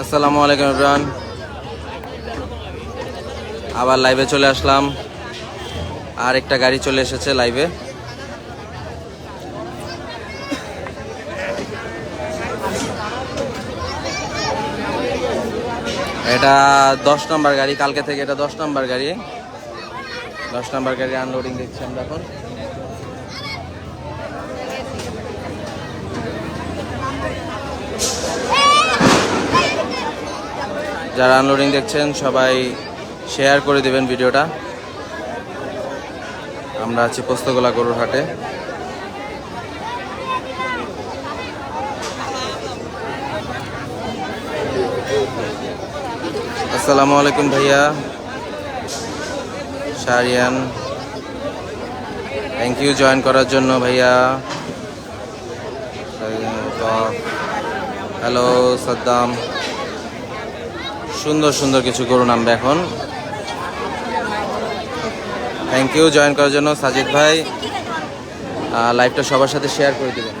আসসালামু আলাইকুম ইমরান। আবার লাইভে চলে আসলাম। আর একটা গাড়ি চলে এসেছে লাইভে এটা দশ নম্বর গাড়ি, কালকে থেকে এটা দশ নম্বর গাড়ি। দশ নম্বর গাড়ি আনলোডিং দেখছি আমরা এখন। যারা আনলোডিং দেখছেন, সবাই শেয়ার করে দেবেন ভিডিওটা। আমরা আছি পোস্তগোলা গরুর হাটে। আসসালামু আলাইকুম ভাইয়া। শারিয়ান থ্যাংক ইউ জয়েন করার জন্য ভাইয়া। হ্যালো সাদ্দাম। সুন্দর সুন্দর কিছু গরু নামবে এখন। থ্যাংক ইউ জয়েন করার জন্য সাজিদ ভাই। লাইভটা সবার সাথে শেয়ার করে দেবেন।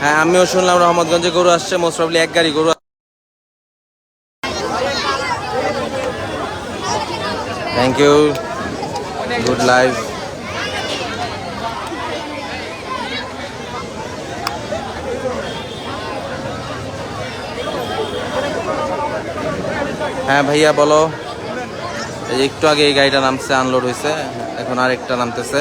হ্যাঁ আমিও শুনলাম রহমতগঞ্জে গরু আসছে মোস্ট এক গাড়ি গরু থ্যাংক ইউ গুড লাইভ হ্যাঁ ভাইয়া, বলো। এই একটু আগে এই গাড়িটা নামছে, আনলোড হয়েছে। এখন আরেকটা নামতেছে।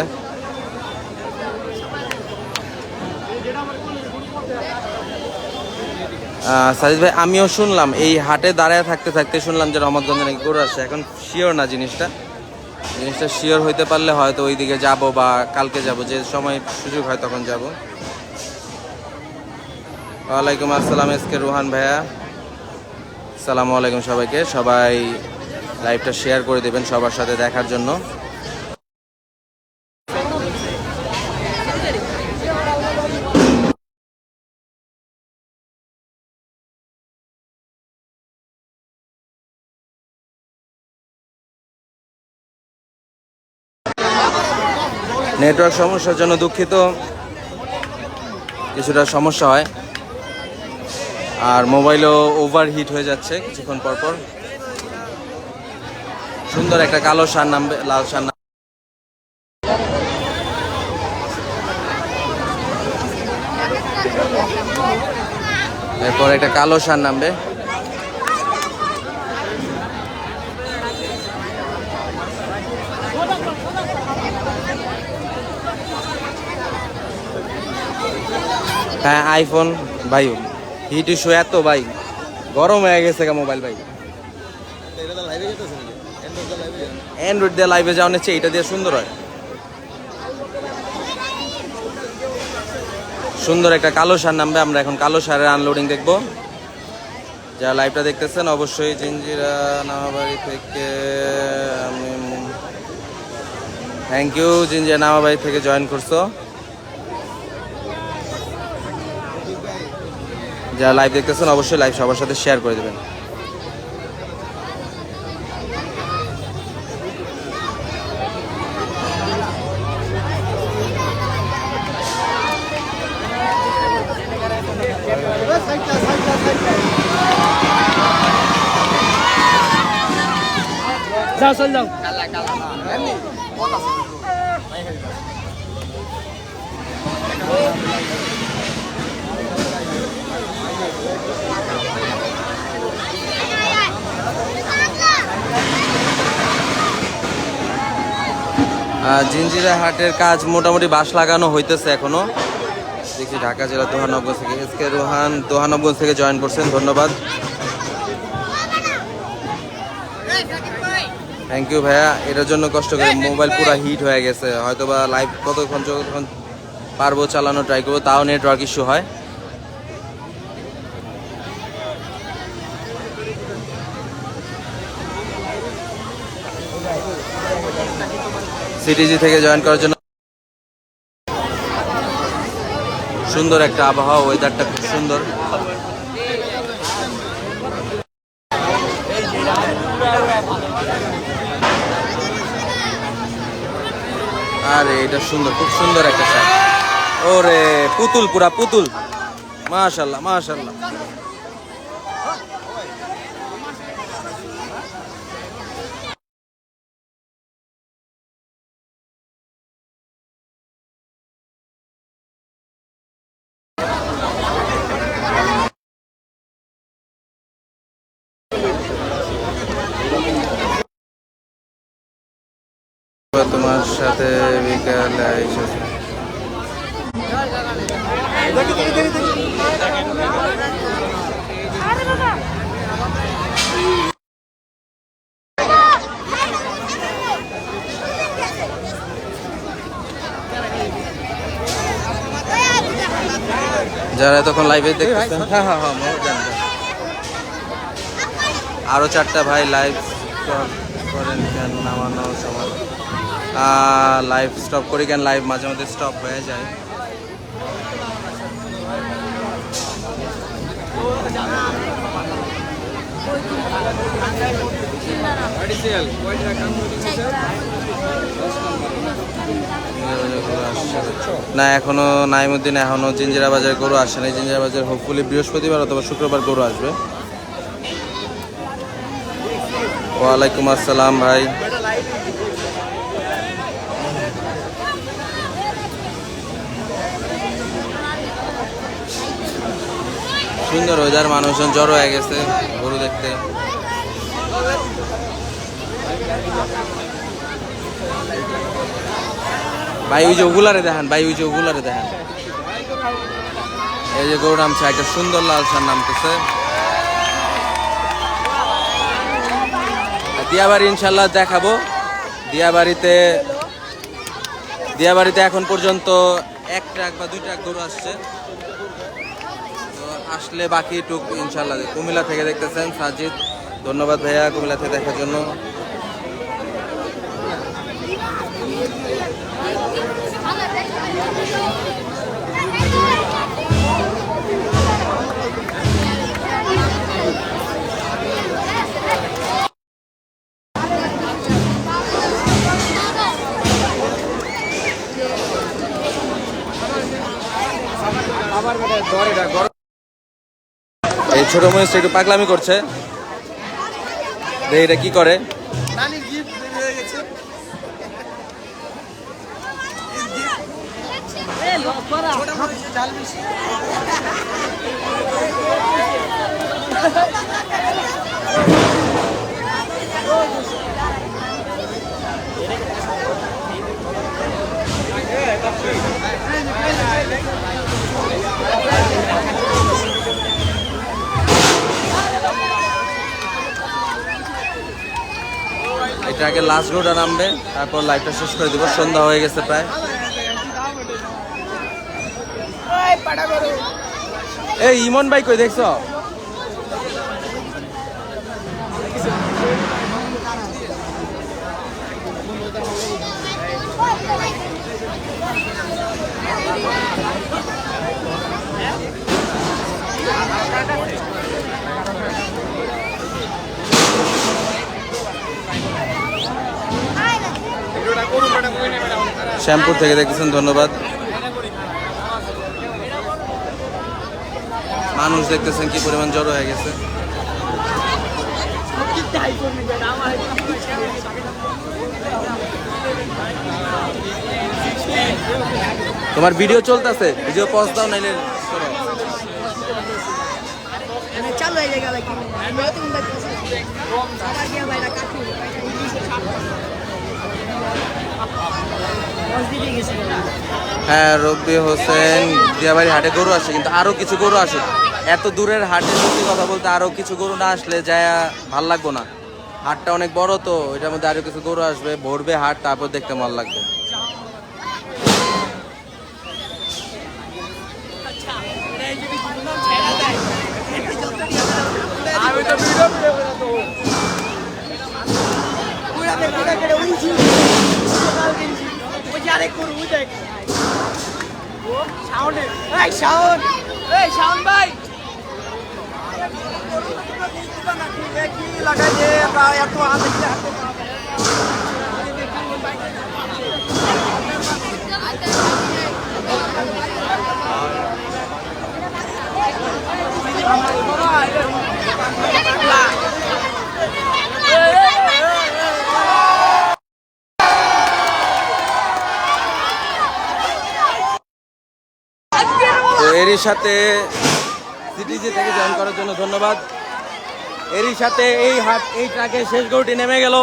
সাজিদ ভাই, আমিও শুনলাম, এই হাটে দাঁড়ায় থাকতে থাকতে শুনলাম যে রহমতগঞ্জে নাকি গরু আসছে। এখন শিওর না জিনিসটা? জিনিসটা শিওর হইতে পারলে হয়তো ওই দিকে যাব বা কালকে যাব, যে সময় সুযোগ হয় তখন যাব। ওয়ালাইকুম আসসালাম এস কে রুহান ভাইয়া। সালামু আলাইকুম সবাইকে। সবাই লাইভটা শেয়ার করে দেবেন সবার সাথে দেখার জন্য। নেটওয়ার্ক সমস্যার জন্য দুঃখিত। কিছুটা সমস্যা হয়। আর মোবাইলও ওভার হিট হয়ে যাচ্ছে কিছুক্ষণ পর পর। সুন্দর একটা কালো সার নামবে লাল সার এরপর একটা কালো সার নামবে। হ্যাঁ আইফোন ভাই। হিট ইস্যু এত ভাই। গরম হয়ে গেছে মোবাইল ভাই। অ্যান্ড্রয়েড দিয়ে লাইভে যাওয়া নিচ্ছে এটা দিয়ে সুন্দর হয়। সুন্দর একটা কালো সার নামবে, আমরা এখন কালো সারের আনলোডিং দেখব। যারা লাইভটা দেখতেছেন, অবশ্যই জিঞ্জিরা নামাবাড়ি থেকে আমি থ্যাংক ইউ জিঞ্জিরা নামাবাড়ি থেকে জয়েন করছ। যারা লাইভ দেখতেছেন অবশ্যই লাইভ সবার সাথে শেয়ার করে দেবেন। যাও চল যাও। জিঞ্জিরা হাটের কাজ মোটামুটি বাঁশ লাগানো হইতেছে এখনও। দেখছি ঢাকা জেলা দোহানবগঞ্জ থেকে এস কে রোহান দোহানবগঞ্জ থেকে জয়েন করছেন, ধন্যবাদ। থ্যাংক ইউ ভাইয়া, এটার জন্য কষ্ট করে মোবাইল পুরো হিট হয়ে গেছে। হয়তো বা লাইভ কতক্ষণ, যতক্ষণ পারব চালানো ট্রাই করব, তাও নেটওয়ার্ক ইস্যু হয়। সিটিজি থেকে জয়েন করার জন্য। সুন্দর একটা আবহাওয়া ওয়েদারটা খুব সুন্দর। আরে, এটা সুন্দর, খুব সুন্দর একটা শার্ট ওরে, পুতুল পুরা, পুতুল। মাশাল্লাহ মাশাল্লাহ। তোমার সাথে বিকালে এসেছে যারা তখন লাইভে দেখতেছেন। হ্যাঁ হ্যাঁ হ্যাঁ মনে জানি, জানি। আরও চারটা ভাই লাইভ করেন কেন নামানোর সময়? লাইভ স্টপ করি কেন? লাইভ মাঝে মাঝে স্টপ হয়ে যায়। না, এখনও নাইমুদ্দিন এখনও জিঞ্জিরা বাজার গরু আসে নাই। জিঞ্জিরা বাজার হোপফুলি বৃহস্পতিবার অথবা শুক্রবার গরু আসবে। ওয়ালাইকুম আসসালাম ভাই। সুন্দর ওয়েদার মানুষজন জড়ো হয়ে গেছে গরু দেখতে। ভাই, ওই যে ওগুলারে দেখান, ভাই, ওই যে ওগুলারে দেখান। এই যে গরু নামছে, একটা সুন্দর লাল সার নামতেছে। দিয়াবাড়ি ইনশাল্লাহ দেখাবো। দিয়াবাড়িতে দিয়াবাড়িতে এখন পর্যন্ত এক ট্রাক বা দুই ট্রাক গরু আসছে। আসলে বাকি টুক ইনশাল্লাহ কুমিল্লা থেকে দেখতেছেন সাজিদ। ধন্যবাদ ভাইয়া কুমিল্লা থেকে দেখার জন্য। এই ছোট মহিষ একটু পাগলামি করছে। এটা কি করে? এটা আগে লাস্ট রোডা নামবে, তারপর লাইভটা শেষ করে দিব। সন্ধ্যা হয়ে গেছে প্রায়। এই ইমন ভাই কই দেখছ? শ্যামপুর থেকে দেখতেছেন, ধন্যবাদ। মানুষ দেখতেছেন কি পরিমাণ জড়ো হয়ে গেছে। তোমার ভিডিও চলতেছে, ভিডিও পজ দাও, নাইলে চালু। হয়ে গেল কি নতুন সবার গিয়ে বাইরে কাটু দিকে গেছে হ্যাঁ রব্বি হোসেন দিয়াবাড়ি হাটে গরু আসে, কিন্তু আরও কিছু গরু আসে। এত দূরের হাটে সত্যি কথা বলতে আরও কিছু গরু না আসলে যায় ভালো লাগবো না। হাটটা অনেক বড় তো, এটার মধ্যে আরও কিছু গরু আসবে, ভরবে হাট, তারপর দেখতে ভালো লাগবে। আরেক করু দেখ সাউন্ড এই সাউন্ড এই সাউন্ড ভাই। কি লাগাই যে এত হাতে এরই সাথে সিটিজি থেকে জয়েন করার জন্য ধন্যবাদ। এরই সাথে এই হাট, এই ট্রাকের শেষ গরুটি নেমে গেল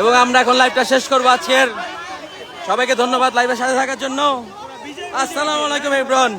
এবং আমরা এখন লাইভটা শেষ করব আজকের। সবাইকে ধন্যবাদ লাইভের সাথে থাকার জন্য। আসসালামু আলাইকুম ইব্রান